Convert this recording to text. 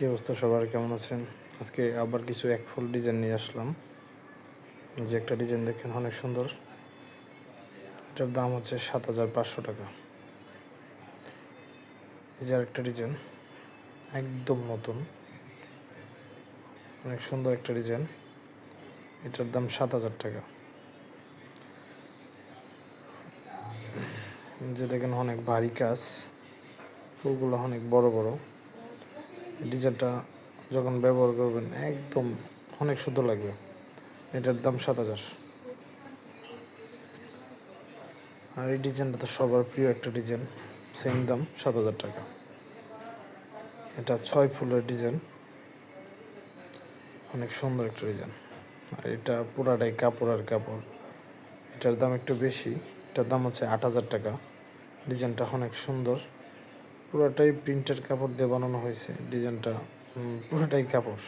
কি অবস্থা? সবার কেমন আছেন? আজকে আবার কিছু এক ফুল ডিজাইন নিয়ে আসলাম। যে একটা ডিজাইন দেখেন, অনেক সুন্দর। এটার দাম হচ্ছে সাত হাজার পাঁচশো টাকা। এই যে আরেকটা ডিজাইন একদম নতুন। অনেক সুন্দর একটা ডিজাইন এটার দাম সাত হাজার টাকা। যে দেখেন, অনেক ভারী কাজ। ফুলগুলো অনেক বড় বড়। ডিজাইনটা যখন ব্যবহার করবেন, একদম অনেক সুন্দর লাগবে। এটার দাম সাত হাজার। আর এই ডিজাইনটা তো সবার প্রিয় একটা ডিজাইন। সেম দাম সাত হাজার টাকা। এটা ছয় ফুলের ডিজাইন। অনেক সুন্দর একটা ডিজাইন। আর এটা পুরাটাই কাপড় আর কাপড়। এটার দাম একটু বেশি। এটার দাম হচ্ছে আট হাজার টাকা। ডিজাইনটা অনেক সুন্দর। পুরোটাই প্রিন্টের কাপড় দিয়ে বানানো হয়েছে ডিজাইনটা পুরোটাই কাপড়।